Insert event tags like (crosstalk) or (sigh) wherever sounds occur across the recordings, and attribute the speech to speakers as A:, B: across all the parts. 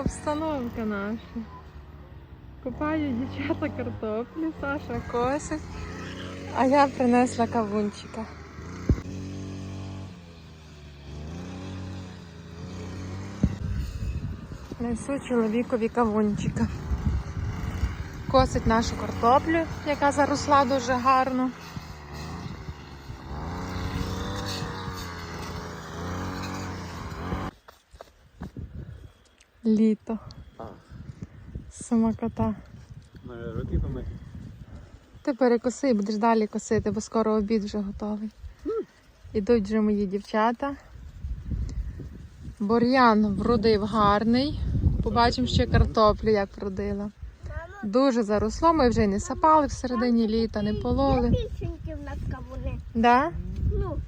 A: обстановка наша. Купаю дівчата картоплю, Саша косить, а я принесла кавунчика. Несу чоловікові кавунчика. Косить нашу картоплю, яка заросла дуже гарно. Літо. Самокота. Ти перекоси, будеш далі косити, бо скоро обід вже готовий. Ідуть вже мої дівчата. Бур'ян вродив гарний. Побачимо ще картоплю, як вродила. Дуже заросло, ми вже не сапали в середині літа, не пололи.
B: Більшенькі в нас кавуни.
A: Да?
B: Ну,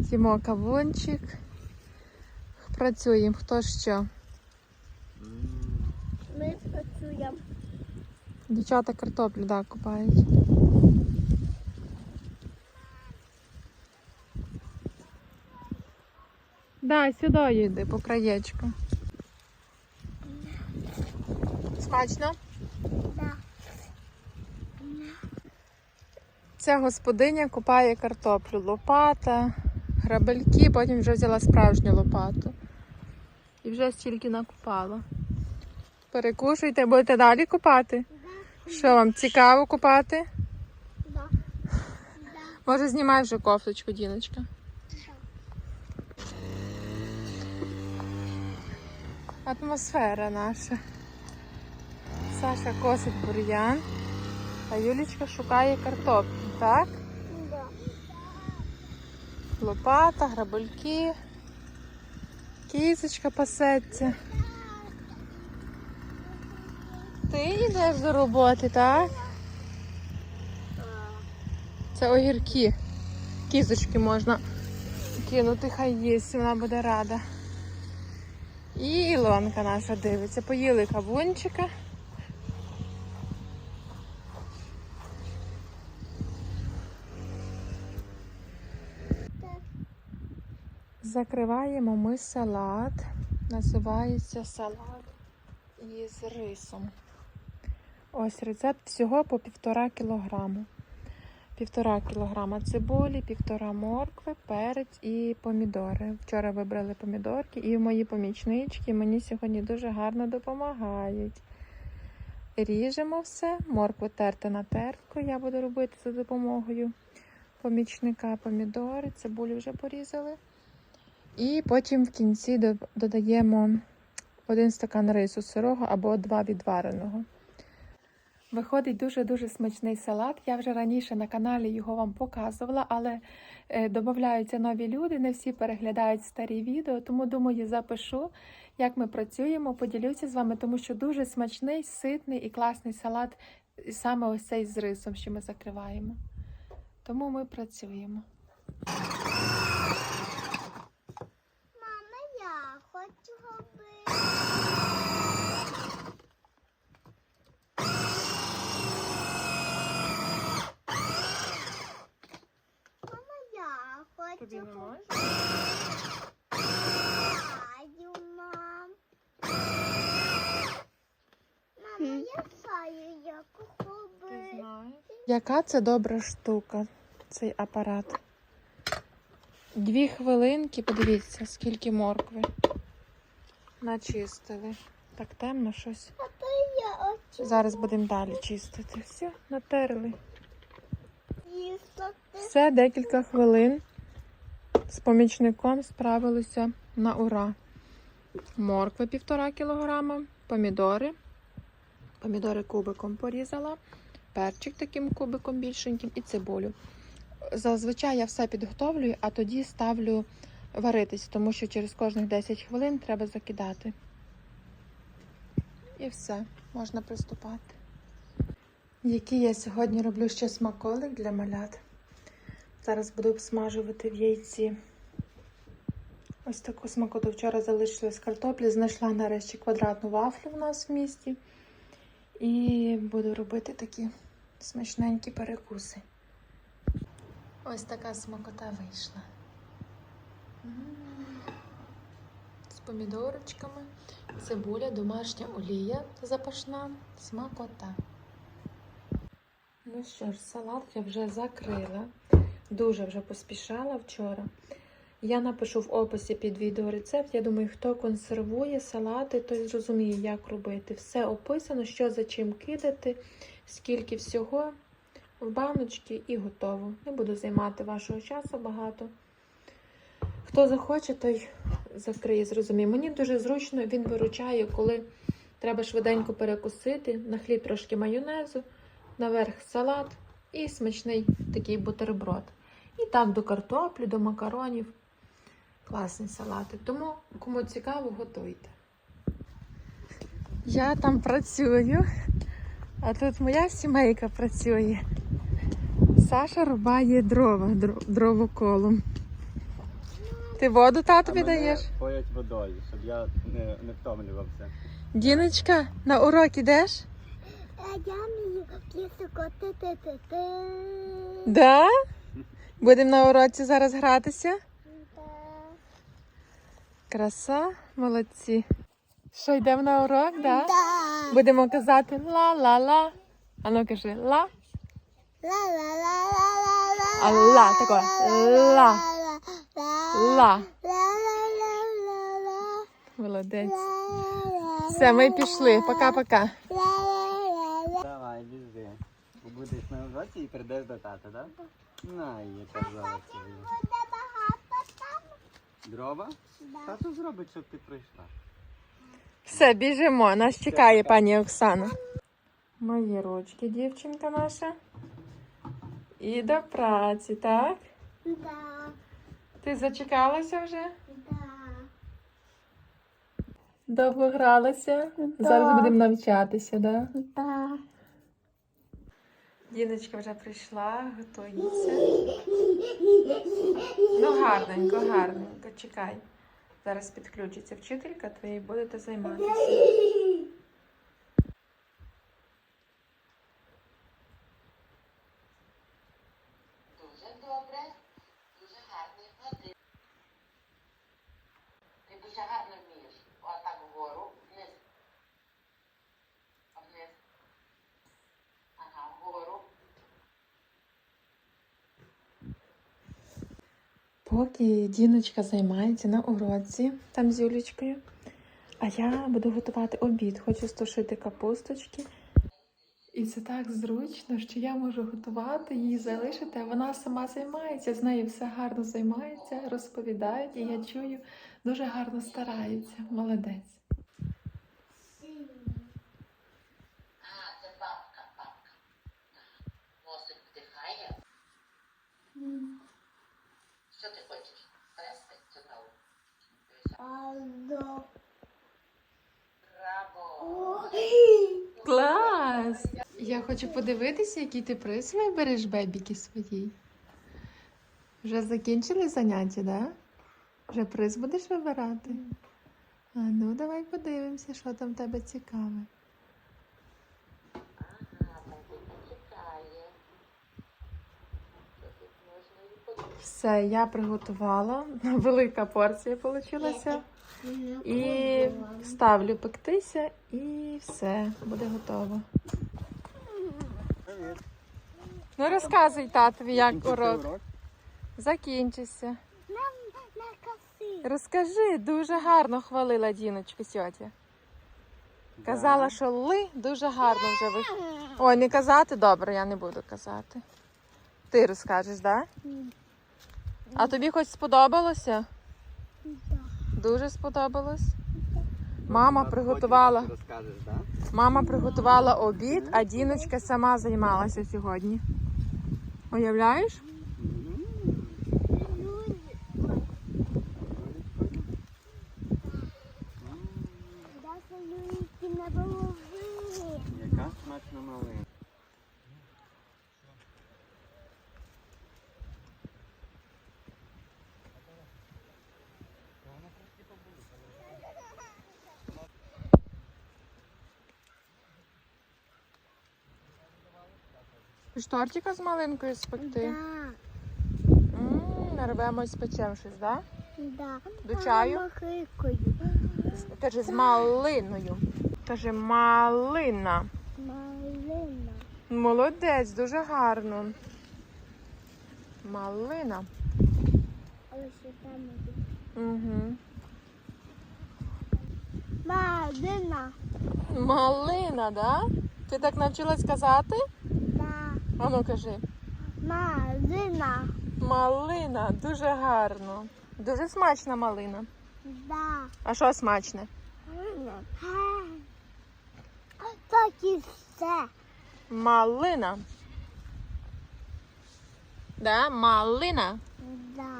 A: З'їмо кавунчик. Працюємо, хто що.
B: ми працюємо.
A: Дівчата картоплю, да, купають. Да, сюди йди по краєчку. Смачно?
B: Да.
A: Ця господиня купає картоплю. Лопата, грабельки, потім вже взяла справжню лопату. І вже стільки накупала. Перекушуйте, будете далі купати? Що вам цікаво купати?
B: Да. (laughs)
A: Може, знімай вже кофточку, Діночка. Атмосфера наша. Саша косить бур'ян, а Юлічка шукає картоплю, так?
B: Да.
A: Лопата, грабельки, кізочка пасеться. Ти йдеш до роботи, так? Це огірки. Кізочки можна кинути, хай їсть, вона буде рада. І Ілонка наша дивиться. Поїли кавунчика. Закриваємо ми салат. Називається салат із рисом. Ось рецепт всього по півтора кілограму. Півтора кілограма цибулі, півтора моркви, перець і помідори. Вчора вибрали помідорки і мої помічнички мені сьогодні дуже гарно допомагають. Ріжемо все, моркву терти на тертку. Я буду робити за допомогою помічника помідори, цибулю вже порізали. І потім в кінці додаємо один стакан рису сирого або два відвареного. Виходить дуже-дуже смачний салат. Я вже раніше на каналі його вам показувала, але е, додаються нові люди, не всі переглядають старі відео, тому думаю, запишу, як ми працюємо, поділюся з вами, тому що дуже смачний, ситний і класний салат, і саме ось цей з рисом, що ми закриваємо. Тому ми працюємо.
B: Мама, я хочу робити. Мама, я хочу робити. Знаю, мам. Мама, я знаю, як робити.
A: Яка це добра штука, цей апарат. Дві хвилинки, подивіться, скільки моркви начистили. Так темно щось.
B: А то я хочу
A: Зараз будемо далі чистити. Все, натерли.
B: їсти.
A: Все, декілька хвилин з помічником справилися на ура. Моркви півтора кілограма, помідори. Помідори кубиком порізала, перчик таким кубиком більшеньким і цибулю. Зазвичай я все підготовлюю, а тоді ставлю варитись, тому що через кожних 10 хвилин треба закидати. І все, можна приступати. Який я сьогодні роблю ще смаколик для малят. Зараз буду обсмажувати в яйці. Ось таку смакоту вчора залишилась картоплі. Знайшла нарешті квадратну вафлю в нас в місті. І буду робити такі смачненькі перекуси. Ось така смакота вийшла. З помідорочками, цибуля, домашня олія запашна, смакота. Ну що ж, салат я вже закрила. Дуже вже поспішала вчора. Я напишу в описі під відео рецепт. Я думаю, хто консервує салати, той зрозуміє, як робити. Все описано, що за чим кидати, скільки всього в баночки і готово. Не буду займати вашого часу багато. Хто захоче, той закриє, зрозуміє. Мені дуже зручно, він виручає, коли треба швиденько перекусити, на хліб трошки майонезу, наверх салат і смачний такий бутерброд. І так до картоплі, до макаронів. Класні салати. Тому, кому цікаво, готуйте. Я там працюю, а тут моя сімейка працює. Саша рубає дрова дро- дровоколом. Ти воду татові
C: А мене
A: даєш?
C: Поять водою, щоб я не, не втомлювався.
A: Діночка, на урок ідеш?
B: Я вмію пісико.
A: Да? Будемо на уроці зараз гратися.
B: Краса.
A: Молодці. Що, йдемо на урок, да?
B: Да.
A: Будемо казати ла-ла-ла. А ну кажи ла.
B: Ла-ла-ла-ла-ла-ла.
A: А ла тако. Ла. Ла. Молодець. Все, ми пішли. Пока-пока.
C: Давай, біжи. Будеш на уроці і прийдеш до тата, так? Да? На, яка золоті. Дрова? Тато зробить, щоб ти прийшла.
A: Все, біжимо. Нас чекає пані Оксана. Мої ручки, дівчинка наша. І до праці, так?
B: Да.
A: Ти зачекалася вже?
B: Да.
A: Довго гралася. Зараз будемо навчатися, так? Да?
B: Да.
A: Діночка вже прийшла, готується. Ну, гарненько, гарненько, чекай. Зараз підключиться вчителька твої будете займатися.
D: Дуже добре, дуже гарний молодець. Ти дуже гарно вмієш. Отак вгору, вниз. А Вниз. Ага, вгору.
A: Поки Діночка займається на уроці там з Юлічкою, а я буду готувати обід. Хочу стушити капусточки. І це так зручно, що я можу готувати, її залишити, а вона сама займається, з нею все гарно займається, розповідають, і я чую, дуже гарно старається. Молодець.
D: А, це бабка, бабка. Носик вдихає. Що ти хочеш? Трести чи знову?
B: Алло.
D: Браво!
A: Клас! Я хочу подивитися, який ти приз вибереш бебіки своїй. Вже закінчили заняття, да? Вже приз будеш вибирати? А ну, давай подивимося, що там в тебе цікаве. Все, я приготувала. Велика порція вийшла. І ставлю пектися, і все, буде готово. Ну розказуй татові, як урок закінчився. Розкажи, дуже гарно хвалила Діночку сьотя. Казала, що ли дуже гарно вже вийшло. Ой, не казати? Добре, я не буду казати. Ти розкажеш, так? Да? А тобі хоч сподобалося? Дуже сподобалось. Мама приготувала, мама приготувала обід, а Діночка сама займалася сьогодні. Уявляєш?
C: Яка смачна малина.
A: Хоч тортика з малинкою спекти.
B: Да.
A: М, Нарвемо і спечемо щось, так?
B: Да.
A: До чаю?
B: Мама.
A: Каже, з малиною. Каже, малина.
B: Малина.
A: Молодець, дуже гарно. Малина.
B: Але ще там.
A: Угу.
B: Малина.
A: Малина, да? Ти так навчилась казати? Ану кажи.
B: Малина.
A: Малина, дуже гарно. Дуже смачна малина.
B: Да.
A: А що смачне?
B: Так і все.
A: Малина. Да, малина.
B: Да.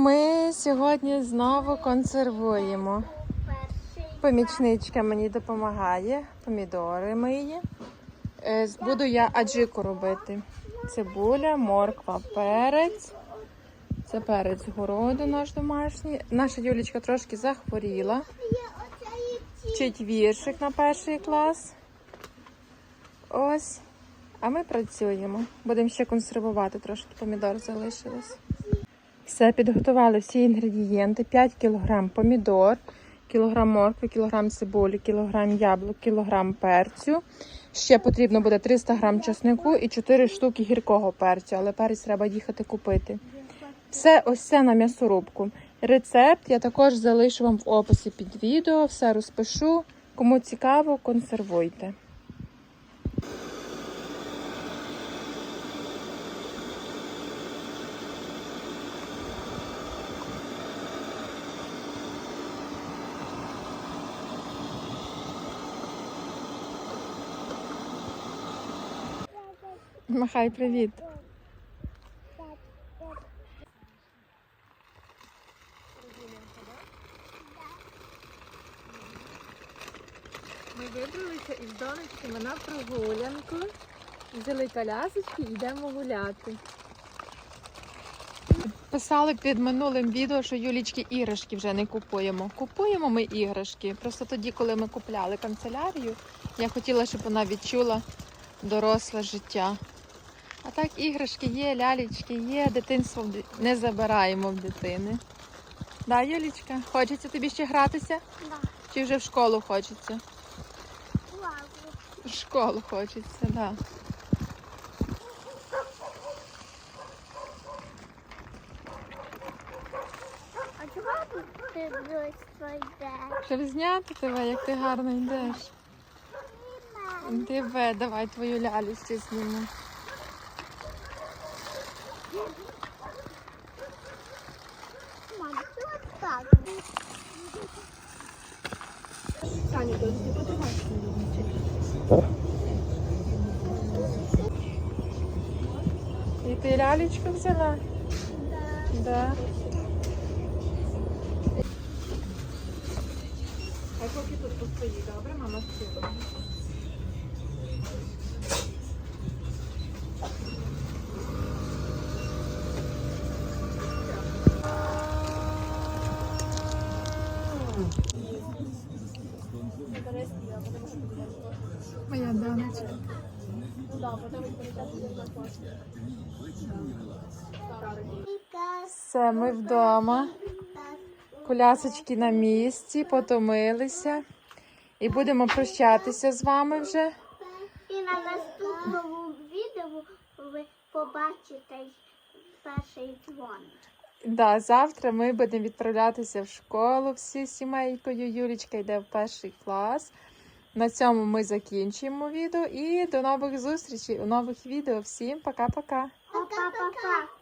A: Ми сьогодні знову консервуємо. Помічничка мені допомагає, помідори миє. Е, Буду я аджику робити. Цибуля, морква, перець. Це перець городу наш домашній. Наша Юлічка трошки захворіла. Вчить віршик на перший клас. Ось. А ми працюємо. Будемо ще консервувати, трошки помідор залишилось. Все, підготували всі інгредієнти. 5 кг помідор, кілограм моркви, кілограм цибулі, кілограм яблук, кілограм перцю. Ще потрібно буде 300 грам чеснику і 4 штуки гіркого перцю, але перець треба їхати купити. Все ось це на м'ясорубку. Рецепт я також залишу вам в описі під відео, все розпишу. Кому цікаво, консервуйте. Махай привіт. Ми вибралися із донечками на прогулянку. Взяли колясочки і йдемо гуляти. Писали під минулим відео, що Юлічки іграшки вже не купуємо. Купуємо ми іграшки. Просто тоді, коли ми купляли канцелярію, я хотіла, щоб вона відчула доросле життя. А так іграшки є, лялечки є, дитинство не забираємо в дитини. Да, Юлічка, хочеться тобі ще гратися?
B: Да.
A: Чи вже в школу хочеться? В школу хочеться, так. Да.
B: А чого ти йдеш?
A: Щоб зняти тебе, як ти гарно йдеш. Диви, давай твою лялю ще зніму.
B: Мам, чого так?
A: І ти лялечку взяла? Да. А поки тут постоїть, добре, мама сіла. Все, ми вдома. Колясочки на місці, потомилися. І будемо прощатися з вами вже.
B: І на наступному відео ви побачите перший дзвон.
A: Да, завтра ми будемо відправлятися в школу всі сімейкою. Юлічка йде в перший клас. На цьому ми закінчуємо відео і до нових зустрічей у нових відео. Всім пока-пока!
B: Пока-пока.